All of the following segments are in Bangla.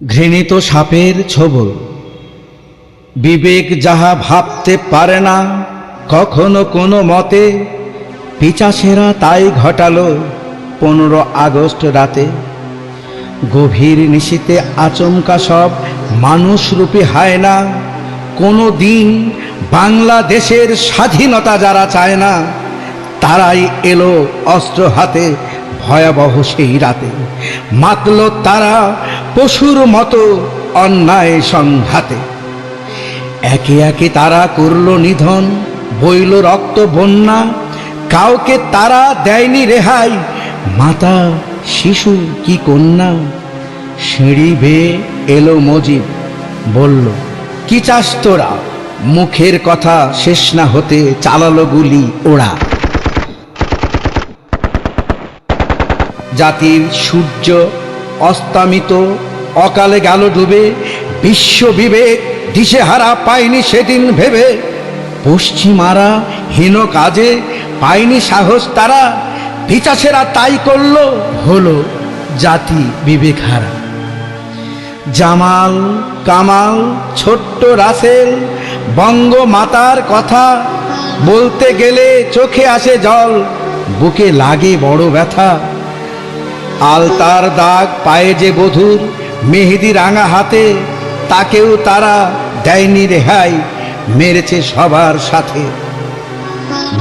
ঘৃণিত সাপের ছবল। বিবেক যাহা ভাবতে পারে না, কখনো কোনো মতে পিচাসেরা তাই ঘটালো পনেরো আগস্ট রাতে। গভীর নিশীতে আচমকা সব মানুষরূপী হয় না, কোনো দিন বাংলাদেশের স্বাধীনতা যারা চায় না, তারাই এলো অস্ত্র হাতে ভয়াবহ সেই রাতে। মাতল তারা পশুর মতো অন্যায় সংঘাতে। একে একে তারা করল নিধন, বইল রক্ত বন্যা, কাউকে তারা দেয়নি রেহাই। মাতা, শিশু কি কন্যা? সিঁড়ি বেয়ে এলো মজিব, বলল, কি চাস তোরা? মুখের কথা শেষ না হতে চালালো গুলি ওরা। জাতির সূর্য অস্তামিত অকালে গেল ডুবে, বিশ্ব বিবেক দিশেহারা পায়নি সেদিন ভেবে। পশ্চিমারা হীন কাজে পায়নি সাহস তারা পিচাসেরা তাই করল, হলো জাতি বিবেক হারা জামাল, কামাল, ছোট্ট রাসেল বঙ্গমাতার কথা বলতে গেলে চোখে আসে জল, বুকে লাগে বড় ব্যথা। আলতার দাগ পায়ে যে বধুর মেহেদি রাঙা হাতে, তাকেও তারা দেয়নি রেহাই, মেরেছে সবার সাথে।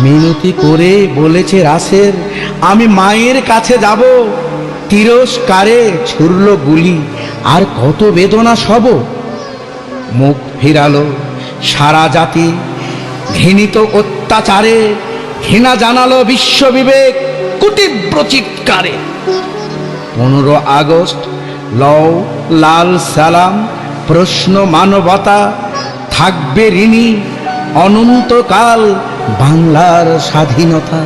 মিনতি করে বলেছে রাসের আমি মায়ের কাছে যাব, তিরস্কারে ছুরল গুলি, আর কত বেদনা সব? মুখ ফিরালো সারা জাতি, ঘৃণিত অত্যাচারে, ঘৃণা জানালো বিশ্ববিবেক কুতীব্র চিৎকারে পনেরো আগস্ট লও লাল সালাম প্রশ্ন মানবতা থাকবে ঋণী অনন্তকাল বাংলার স্বাধীনতা।